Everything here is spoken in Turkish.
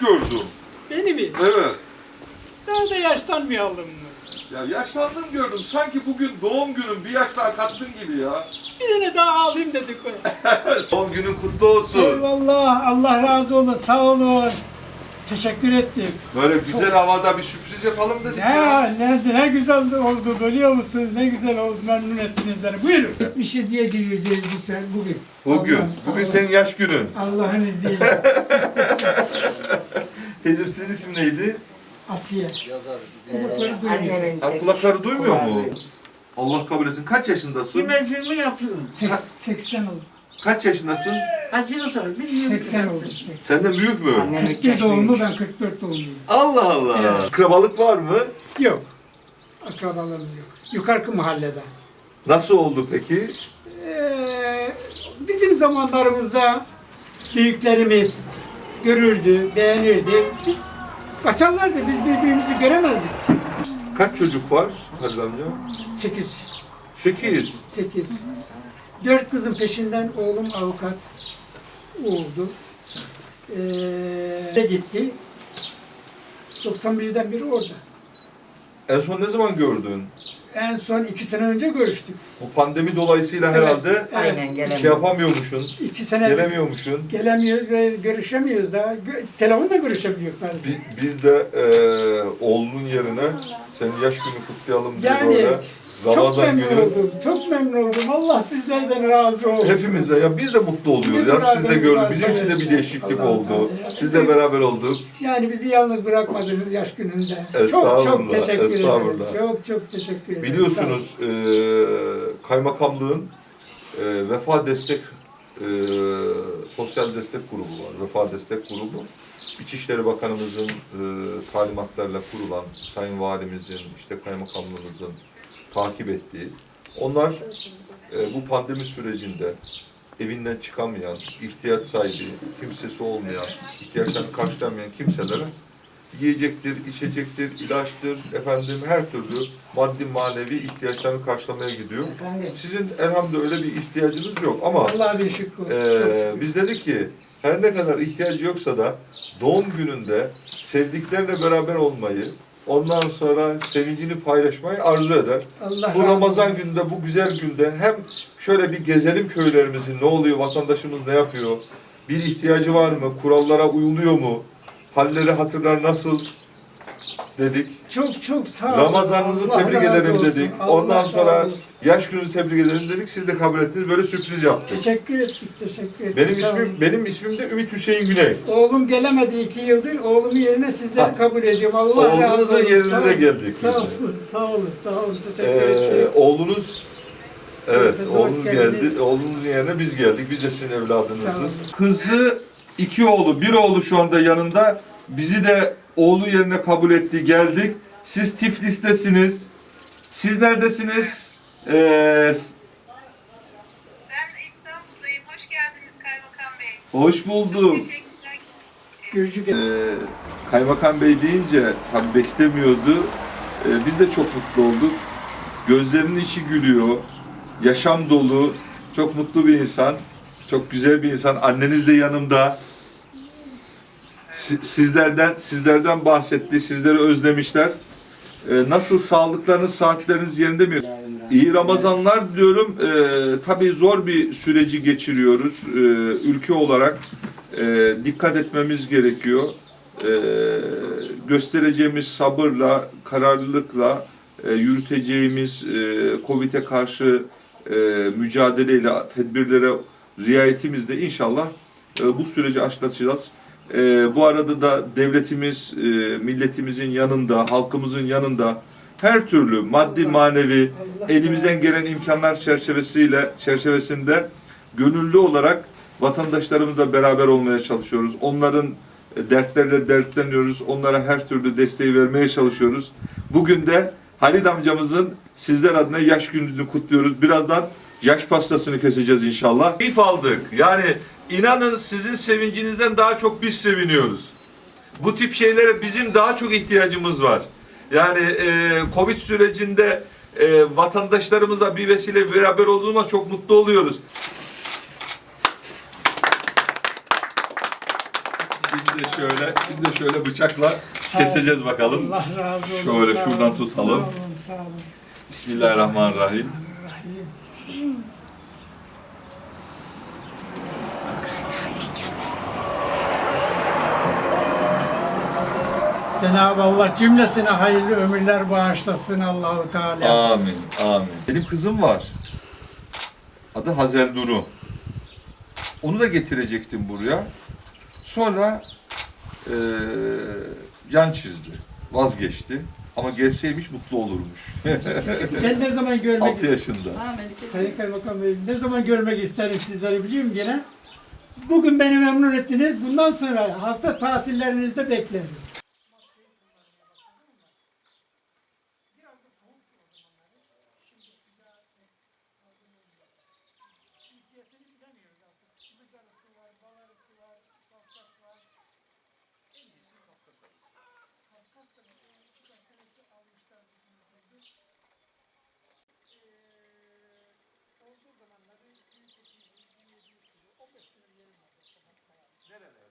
genç gördüm. Beni mi? Evet. Daha da yaşlanmayalım mı? Ya yaşlandın gördüm. Sanki bugün doğum günün bir yaş daha kattın gibi ya. Bir tane daha alayım dedik. Son günün kutlu olsun. Eyvallah, Allah razı olsun, sağ olun. Teşekkür ettim. Böyle güzel havada bir sürpriz yapalım dedik Ya ya. ne, ne güzel oldu biliyor musun? Ne güzel oldu, memnun ettiniz beni. Buyurun. 77'ye gireceğiz bu sen bugün. Bugün. Allah- Bugün Allah- senin yaş günün. Allah'ın izniyle. Teyzem sizin isim neydi? Asiye. Annemin Ha, tek- kulakları duymuyor mu? Allah kabul etsin. Kaç yaşındasın? Kimezimi yapıyorum. Seks- 80 oldu. Kaç yaşındasın? Kaçını sor. Bilmiyorum. 80 oldu. Senden büyük mü? Annem 41 doğumlu, ben 44 doğumluyum. Allah Allah. Evet. Akrabalık var mı? Yok. Akrabalarımız yok. Yukarı mahallede. Nasıl oldu peki? Ee, bizim zamanlarımızda büyüklerimiz görürdü, beğenirdi. Biz kaçarlardı, biz birbirimizi göremezdik. Kaç çocuk var Halil amca? 8, Sekiz. 8. Dört kızın peşinden oğlum avukat oldu. Ee, gitti. 91'den beri orada. En son ne zaman gördün? En son iki sene önce görüştük. Bu pandemi dolayısıyla Evet. herhalde Aynen şey gelemiyorum. yapamıyormuşsun, İki sene gelemiyormuşsun. gelemiyoruz ve görüşemiyoruz daha. Gö- telefonla görüşebiliyoruz sadece. Bi- Biz de eee oğlunun yerine senin yaş günü kutlayalım diye Yani böyle çok Ramazan memnun günü oldum. Çok memnun oldum. Allah sizlerden razı olsun. hepimiz de ya biz de mutlu oluyoruz. Ya siz de gördük. Bizim için de bir değişiklik Allah oldu. Sizle beraber olduk. Yani bizi yalnız bırakmadınız yaş gününde. Çok Estağfurullah, çok teşekkür ederim. estağfurullah. Çok çok teşekkür ederim. Biliyorsunuz eee kaymakamlığın eee vefa destek eee, sosyal destek grubu var. Vefa destek grubu. İçişleri Bakanımızın eee, talimatlarıyla kurulan, Sayın Valimizin, işte kaymakamlığımızın takip ettiği. Onlar eee, bu pandemi sürecinde evinden çıkamayan, ihtiyaç sahibi, kimsesi olmayan, ihtiyaçlarını karşılamayan kimselere yiyecektir, içecektir, ilaçtır, efendim her türlü maddi manevi ihtiyaçlarını karşılamaya gidiyor. Efendim. Sizin elhamdülillah öyle bir ihtiyacınız yok ama eee, biz dedik ki her ne kadar ihtiyacı yoksa da doğum gününde sevdiklerle beraber olmayı, ondan sonra sevincini paylaşmayı arzu eder. Allah Bu Ramazan olsun. gününde, bu güzel günde hem şöyle bir gezelim köylerimizi, ne oluyor, vatandaşımız ne yapıyor, bir ihtiyacı var mı, kurallara uyuluyor mu, halleri hatırlar nasıl dedik. Çok çok sağ olun. Ramazanınızı Allah tebrik razı olsun. dedik. Allah Ondan razı sonra olsun. yaş gününüzü tebrik edelim dedik. Siz de kabul ettiniz. Böyle sürpriz yaptık. Teşekkür ettik, teşekkür ettik. Benim Sağ ismim olun. benim ismim de Ümit Hüseyin Güney. Oğlum gelemedi iki yıldır. Oğlumun yerine sizleri Ha. kabul ediyorum. Allah razı Oğlunuzun olsun. yerine Sağ de geldik biz Sağ de. olun, sağ olun, sağ olun. Teşekkür Ee, ettim. oğlunuz Evet, Evet, oğlunuz geldiniz. geldi. Oğlunuzun yerine biz geldik. Biz de sizin Sağ evladınızız. Kızı iki oğlu, bir oğlu şu anda yanında. Bizi de oğlu yerine kabul etti, geldik. Siz Tiflis'tesiniz. Siz neredesiniz? Ee, Ben İstanbul'dayım. Hoş geldiniz Kaymakam Bey. hoş bulduk. Teşekkürler. Gürcü Ee, Kaymakam Bey deyince tabii beklemiyordu. Ee, biz de çok mutlu olduk. Gözlerinin içi gülüyor. Yaşam dolu. Çok mutlu bir insan. Çok güzel bir insan. Anneniz de yanımda. Si- Sizlerden sizlerden bahsetti. Sizleri özlemişler. Ee, nasıl sağlıklarınız, saatleriniz yerinde mi? İyi Ramazanlar diyorum. Ee, tabii zor bir süreci geçiriyoruz ee, ülke olarak. Ee, dikkat etmemiz gerekiyor. Ee, göstereceğimiz sabırla, kararlılıkla e, yürüteceğimiz e, Covid'e karşı e, mücadeleyle, tedbirlere riayetimizle inşallah e, bu süreci atlatacağız. E, bu arada da devletimiz, e, milletimizin yanında, halkımızın yanında her türlü maddi manevi elimizden gelen imkanlar çerçevesiyle çerçevesinde gönüllü olarak vatandaşlarımızla beraber olmaya çalışıyoruz. Onların e, dertlerle dertleniyoruz. Onlara her türlü desteği vermeye çalışıyoruz. Bugün de Halid amcamızın sizler adına yaş gününü kutluyoruz. Birazdan yaş pastasını keseceğiz inşallah. Keyif aldık. Yani inanın sizin sevincinizden daha çok biz seviniyoruz. Bu tip şeylere bizim daha çok ihtiyacımız var. Yani e, Covid sürecinde e, vatandaşlarımızla bir vesile beraber olduğuma çok mutlu oluyoruz. Şimdi şöyle, şimdi şöyle bıçakla keseceğiz bakalım. Allah razı olsun. Şöyle şuradan tutalım. Sağ olun, sağ olun. Bismillahirrahmanirrahim. Rahim. Cenab-ı Allah cümlesine hayırlı ömürler bağışlasın Allahu Teala. Amin, amin. Benim kızım var. Adı Hazel Duru. Onu da getirecektim buraya. Sonra eee, yan çizdi. Vazgeçti. Ama gelseymiş mutlu olurmuş. Ben ne zaman görmek 6 yaşında. Sayın Kaymakam Bey, ne zaman görmek isterim sizleri biliyor musun gene? Bugün beni memnun ettiniz. Bundan sonra hafta tatillerinizde beklerim. Nerede?